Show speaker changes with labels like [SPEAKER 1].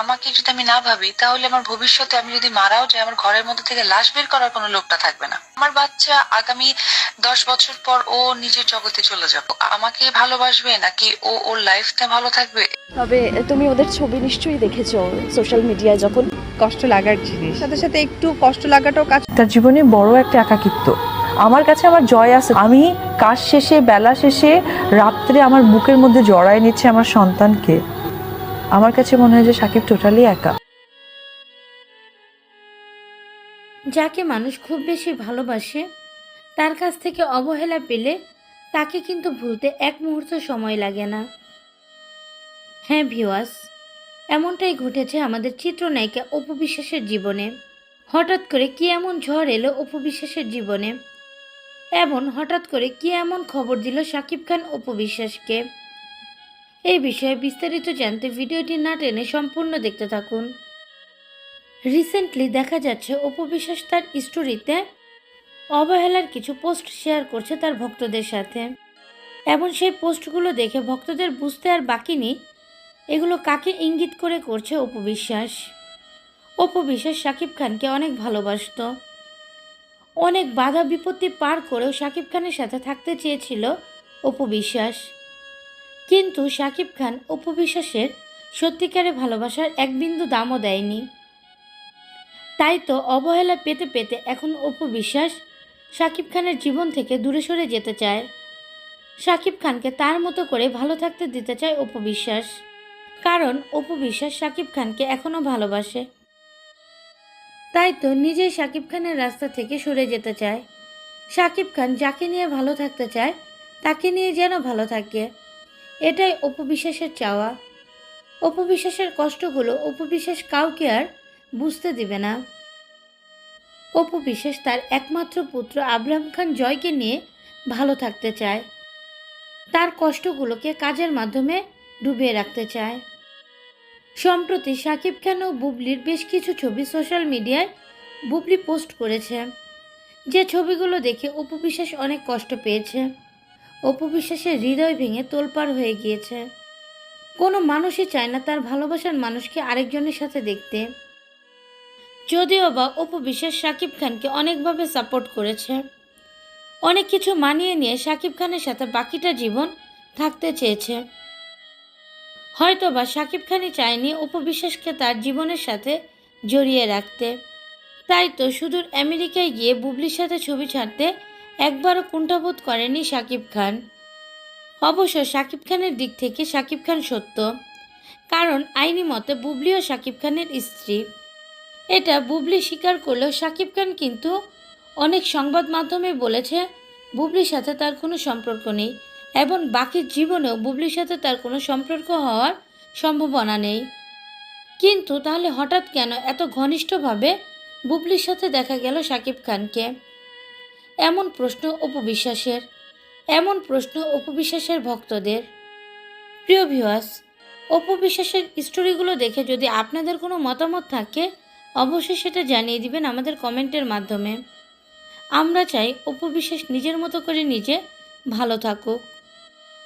[SPEAKER 1] আমাকে যদি আমি না ভাবি তাহলে আমার ভবিষ্যতে আমি যদি মারাও যাই আমার ঘরের মধ্যে থেকে লাশ বের করার কোনো লোকটা থাকবে না। আমার বাচ্চা আগামী দশ বছর পর ও নিজের জগতে চলে যাবে। আমাকে ভালোবাসবে নাকি ও ওর লাইফটা ভালো থাকবে?
[SPEAKER 2] তবে তুমি ওদের ছবি নিশ্চয়ই দেখেছ সোশ্যাল মিডিয়ায় যখন।
[SPEAKER 3] কষ্ট লাগার জিনিস। সাথে সাথে একটু কষ্ট লাগাটাও কাজ
[SPEAKER 4] তার জীবনে বড় একটা একাকিত্ব। আমার কাছে আমার জয় আছে। আমি কাজ শেষে বেলা শেষে রাত্রে আমার বুকের মধ্যে জড়ায় নিচ্ছে আমার সন্তানকে। আমার কাছে মনে হয় যে সাকিব টোটালি একা।
[SPEAKER 5] যাকে মানুষ খুব বেশি ভালোবাসে, তার কাছ থেকে অবহেলা পেলে তাকে কিন্তু ভুলতে এক মুহূর্ত সময় লাগে না। হ্যাঁ ভিওয়াস এমনটাই ঘটেছে আমাদের চিত্রনায়িকা অপু বিশ্বাসের জীবনে। হঠাৎ করে কি এমন ঝড় এলো অপু বিশ্বাসের জীবনে? এমন হঠাৎ করে কি এমন খবর দিল শাকিব খান অপু বিশ্বাসকে? এই বিষয়ে বিস্তারিত জানতে ভিডিওটি না টেনে সম্পূর্ণ দেখতে থাকুন। রিসেন্টলি দেখা যাচ্ছে অপু বিশ্বাস তার স্টোরিতে অবহেলার কিছু পোস্ট শেয়ার করছে তার ভক্তদের সাথে। এবং সেই পোস্টগুলো দেখে ভক্তদের বুঝতে আর বাকি নেই, এগুলো কাকে ইঙ্গিত করে করছে অপু বিশ্বাস? অপু বিশ্বাস শাকিব খানকে অনেক ভালোবাসতো। অনেক বাধা বিপত্তি পার করেও শাকিব খানের সাথে থাকতে চেয়েছিল অপু বিশ্বাস। কিন্তু শাকিব খান অপু বিশ্বাসের সত্যিকারে ভালোবাসার এক বিন্দু দামও দেয়নি। তাই তো অবহেলা পেতে পেতে এখন অপু বিশ্বাস শাকিব খানের জীবন থেকে দূরে সরে যেতে চায়। শাকিব খানকে তার মতো করে ভালো থাকতে দিতে চায় অপু বিশ্বাস কারণ অপু বিশ্বাস শাকিব খানকে এখনও ভালোবাসে। তাই তো নিজেই শাকিব খানের রাস্তা থেকে সরে যেতে চায়। শাকিব খান যাকে নিয়ে ভালো থাকতে চায়, তাকে নিয়ে যেন ভালো থাকে। এটাই অপু বিশ্বাসের চাওয়া। অপু বিশ্বাসের কষ্টগুলো অপু বিশ্বাস কাউকে আর বুঝতে দিবে না। অপু বিশ্বাস তার একমাত্র পুত্র আব্রাহাম খান জয়কে নিয়ে ভালো থাকতে চায়। তার কষ্টগুলোকে কাজের মাধ্যমে ডুবিয়ে রাখতে চায়। সম্প্রতি শাকিব খান ও বুবলির বেশ কিছু ছবি সোশ্যাল মিডিয়ায় বুবলি পোস্ট করেছে। যে ছবিগুলো দেখে অপু বিশ্বাস অনেক কষ্ট পেয়েছে। অপু বিশ্বাসের হৃদয় ভেঙে তোলপাড় হয়ে গিয়েছে। কোনো মানুষই চায় না তার ভালোবাসার মানুষকে আরেকজনের সাথে দেখতে। যদিও বা অপু বিশ্বাস শাকিব খানকে অনেকভাবে সাপোর্ট করেছে। অনেক কিছু মানিয়ে নিয়ে শাকিব খানের সাথে বাকিটা জীবন থাকতে চেয়েছে। হয়তো বা শাকিব খানই চায়নি অপু বিশ্বাসকে তার জীবনের সাথে জড়িয়ে রাখতে। তাই তো সুদূর আমেরিকায় গিয়ে বুবলির সাথে ছবি ছাড়তে একবারও কুণ্ঠাবোধ করেনি শাকিব খান। অবশ্য শাকিব খানের দিক থেকে শাকিব খান সত্য। কারণ আইনি মতে বুবলিও শাকিব খানের স্ত্রী। এটা বুবলি স্বীকার করলেও শাকিব খান কিন্তু অনেক সংবাদ মাধ্যমে বলেছে বুবলির সাথে তার কোনো সম্পর্ক নেই এবং বাকি জীবনেও বুবলির সাথে তার কোনো সম্পর্ক হওয়ার সম্ভাবনা নেই। কিন্তু তাহলে হঠাৎ কেন এত ঘনিষ্ঠভাবে বুবলির সাথে দেখা গেল শাকিব খানকে? এমন প্রশ্ন উপবিশ্বাসের, এমন প্রশ্ন উপবিশ্বাসের ভক্তদের। প্রিয় ভিউয়ার্স উপবিশ্বাসের স্টোরিগুলো দেখে যদি আপনাদের কোনো মতামত থাকে, অবশ্যই সেটা জানিয়ে দিবেন আমাদের কমেন্টের মাধ্যমে। আমরা চাই উপবিশ্বাস নিজের মতো করে নিজে ভালো থাকুক।